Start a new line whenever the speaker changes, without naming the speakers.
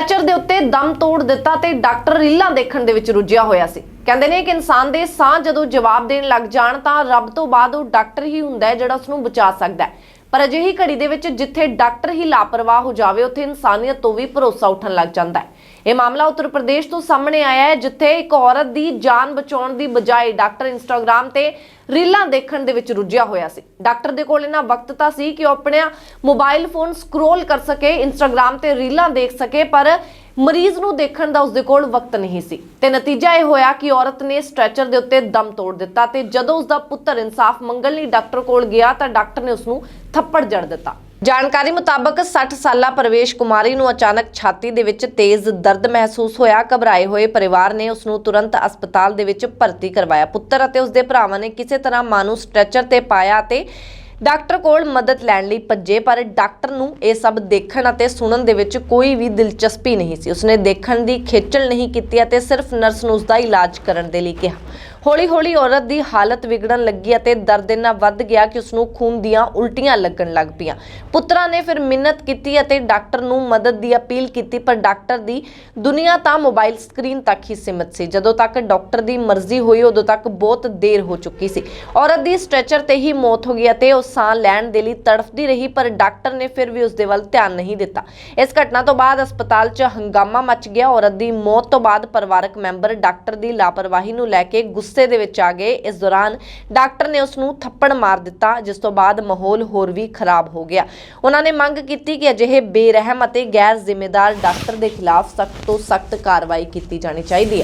Stretcher ਦੇ ਉੱਤੇ ਦਮ ਤੋੜ ਦਿੱਤਾ ਤੇ ਡਾਕਟਰ ਰੀਲਾਂ ਦੇਖਣ ਦੇ ਵਿੱਚ ਰੁੱਝਿਆ ਹੋਇਆ ਸੀ। ਕਹਿੰਦੇ ਨੇ ਕਿ ਇਨਸਾਨ ਦੇ ਸਾਹ ਜਦੋਂ ਜਵਾਬ ਦੇਣ ਲੱਗ ਜਾਣ ਤਾਂ ਰੱਬ ਤੋਂ ਬਾਅਦ ਉਹ ਡਾਕਟਰ ਹੀ ਹੁੰਦਾ ਹੈ ਜਿਹੜਾ ਉਸ ਨੂੰ ਬਚਾ ਸਕਦਾ ਹੈ। ਪਰ ਅਜਿਹੀ ਘੜੀ ਦੇ ਵਿੱਚ ਜਿੱਥੇ ਡਾਕਟਰ ਹੀ ਲਾਪਰਵਾਹ ਹੋ ਜਾਵੇ, ਉੱਥੇ ਇਨਸਾਨੀਅਤ ਤੋਂ ਵੀ ਭਰੋਸਾ ਉੱਠਣ ਲੱਗ ਜਾਂਦਾ ਹੈ। ਇਹ ਮਾਮਲਾ ਉੱਤਰ ਪ੍ਰਦੇਸ਼ ਤੋਂ ਸਾਹਮਣੇ ਆਇਆ ਹੈ, ਜਿੱਥੇ ਇੱਕ ਔਰਤ ਦੀ ਜਾਨ ਬਚਾਉਣ ਦੀ ਬਜਾਏ ਡਾਕਟਰ ਇੰਸਟਾਗ੍ਰam ਤੇ ਰੀਲਾਂ ਦੇਖਣ ਦੇ ਵਿੱਚ ਰੁੱਝਿਆ ਹੋਇਆ ਸੀ। ਡਾਕਟਰ ਦੇ ਕੋਲ ਇਹਨਾਂ ਵਕਤ ਤਾਂ ਸੀ ਕਿ ਉਹ ਆਪਣਾ ਮੋਬਾਈਲ ਫੋਨ ਸਕਰੋਲ ਕਰ ਸਕੇ ਇੰਸਟਾਗ੍ਰam ਤੇ ਰੀਲਾਂ ਦੇਖ ਸਕੇ, ਪਰ ਮਰੀਜ਼ ਨੂੰ ਦੇਖਣ ਦਾ ਉਸਦੇ ਕੋਲ ਵਕਤ ਨਹੀਂ ਸੀ ਤੇ ਨਤੀਜਾ ਇਹ ਹੋਇਆ ਕਿ ਔਰਤ ਨੇ ਸਟ੍ਰੈਚਰ ਦੇ ਉੱਤੇ ਦਮ ਤੋੜ ਦਿੱਤਾ ਤੇ ਜਦੋਂ ਉਸਦਾ ਪੁੱਤਰ ਇਨਸਾਫ ਮੰਗਣ ਲਈ ਡਾਕਟਰ ਕੋਲ ਗਿਆ ਤਾਂ ਡਾਕਟਰ ਨੇ ਉਸ ਨੂੰ ਥੱਪੜ ਜੜ ਦਿੱਤਾ। ਜਾਣਕਾਰੀ ਮੁਤਾਬਕ 60 ਸਾਲਾ ਪ੍ਰਵੇਸ਼ ਕੁਮਾਰੀ ਨੂੰ ਅਚਾਨਕ ਛਾਤੀ ਦੇ ਵਿੱਚ ਤੇਜ਼ ਦਰਦ ਮਹਿਸੂਸ ਹੋਇਆ, ਘਬਰਾਏ ਹੋਏ ਪਰਿਵਾਰ ਨੇ ਉਸ ਨੂੰ ਤੁਰੰਤ ਹਸਪਤਾਲ ਦੇ ਵਿੱਚ ਭਰਤੀ ਕਰਵਾਇਆ। ਪੁੱਤਰ ਅਤੇ ਉਸਦੇ ਭਰਾਵਾਂ ਨੇ ਕਿਸੇ ਤਰ੍ਹਾਂ ਮਾਂ ਨੂੰ ਸਟ੍ਰੈਚਰ ਤੇ ਪਾਇਆ ਤੇ ਡਾਕਟਰ ਕੋਲ ਮਦਦ ਲੈਣ ਲਈ ਭੱਜੇ, ਪਰ ਡਾਕਟਰ ਨੂੰ ਇਹ ਸਭ ਦੇਖਣ ਅਤੇ ਸੁਣਨ ਦੇ ਵਿੱਚ ਕੋਈ ਵੀ ਦਿਲਚਸਪੀ ਨਹੀਂ ਸੀ। ਉਸਨੇ ਦੇਖਣ ਦੀ ਖੇਚਲ ਨਹੀਂ ਕੀਤੀ ਅਤੇ ਸਿਰਫ ਨਰਸ ਨੂੰ ਉਸਦਾ ਇਲਾਜ ਕਰਨ ਦੇ ਲਈ ਕਿਹਾ। ਹੌਲੀ-ਹੌਲੀ ਔਰਤ ਦੀ ਹਾਲਤ ਵਿਗੜਨ ਲੱਗੀ ਅਤੇ ਦਰਦ ਇੰਨਾ ਵੱਧ ਗਿਆ ਕਿ ਉਸ ਨੂੰ ਖੂਨ ਦੀਆਂ ਉਲਟੀਆਂ ਲੱਗਣ ਲੱਗ ਪਈਆਂ। ਪੁੱਤਰਾਂ ਨੇ ਫਿਰ ਮਿਹਨਤ ਕੀਤੀ ਅਤੇ ਡਾਕਟਰ ਨੂੰ ਮਦਦ ਦੀ ਅਪੀਲ ਕੀਤੀ, ਪਰ ਡਾਕਟਰ ਦੀ ਦੁਨੀਆ ਤਾਂ ਮੋਬਾਈਲ ਸਕਰੀਨ ਤੱਕ ਹੀ ਸੀਮਿਤ ਸੀ। ਜਦੋਂ ਤੱਕ ਡਾਕਟਰ ਦੀ ਮਰਜ਼ੀ ਹੋਈ, ਉਦੋਂ ਤੱਕ ਬਹੁਤ ਦੇਰ ਹੋ ਚੁੱਕੀ ਸੀ। ਔਰਤ ਦੀ ਸਟ੍ਰੈਚਰ ਤੇ ਹੀ ਮੌਤ ਹੋ ਗਈ ਅਤੇ ਉਹ ਸਾਹ ਲੈਣ ਦੇ ਲਈ ਤੜਫਦੀ ਰਹੀ, ਪਰ ਡਾਕਟਰ ਨੇ ਫਿਰ ਵੀ ਉਸ ਦੇ ਵੱਲ ਧਿਆਨ ਨਹੀਂ ਦਿੱਤਾ। ਇਸ ਘਟਨਾ ਤੋਂ ਬਾਅਦ ਹਸਪਤਾਲ 'ਚ ਹੰਗਾਮਾ ਮਚ ਗਿਆ। ਔਰਤ ਦੀ ਮੌਤ ਤੋਂ ਬਾਅਦ ਪਰਿਵਾਰਕ ਮੈਂਬਰ ਡਾਕਟਰ ਦੀ ਲਾਪਰਵਾਹੀ ਨੂੰ ਲੈ ਕੇ ਗੁੱਸੇ ਦੇ ਵਿੱਚ ਆ ਗਏ। ਇਸ ਦੌਰਾਨ ਡਾਕਟਰ ਨੇ ਉਸ ਨੂੰ ਥੱਪੜ ਮਾਰ ਦਿੱਤਾ, ਜਿਸ ਤੋਂ ਬਾਅਦ ਮਾਹੌਲ ਹੋਰ ਵੀ ਖਰਾਬ ਹੋ ਗਿਆ। ਉਹਨਾਂ ਨੇ ਮੰਗ ਕੀਤੀ ਕਿ ਅਜਿਹੇ ਬੇਰਹਿਮ ਅਤੇ ਗੈਰ ਜ਼ਿੰਮੇਦਾਰ ਡਾਕਟਰ ਦੇ ਖਿਲਾਫ ਸਖਤ ਤੋਂ ਸਖਤ ਕਾਰਵਾਈ ਕੀਤੀ ਜਾਣੀ ਚਾਹੀਦੀ ਹੈ।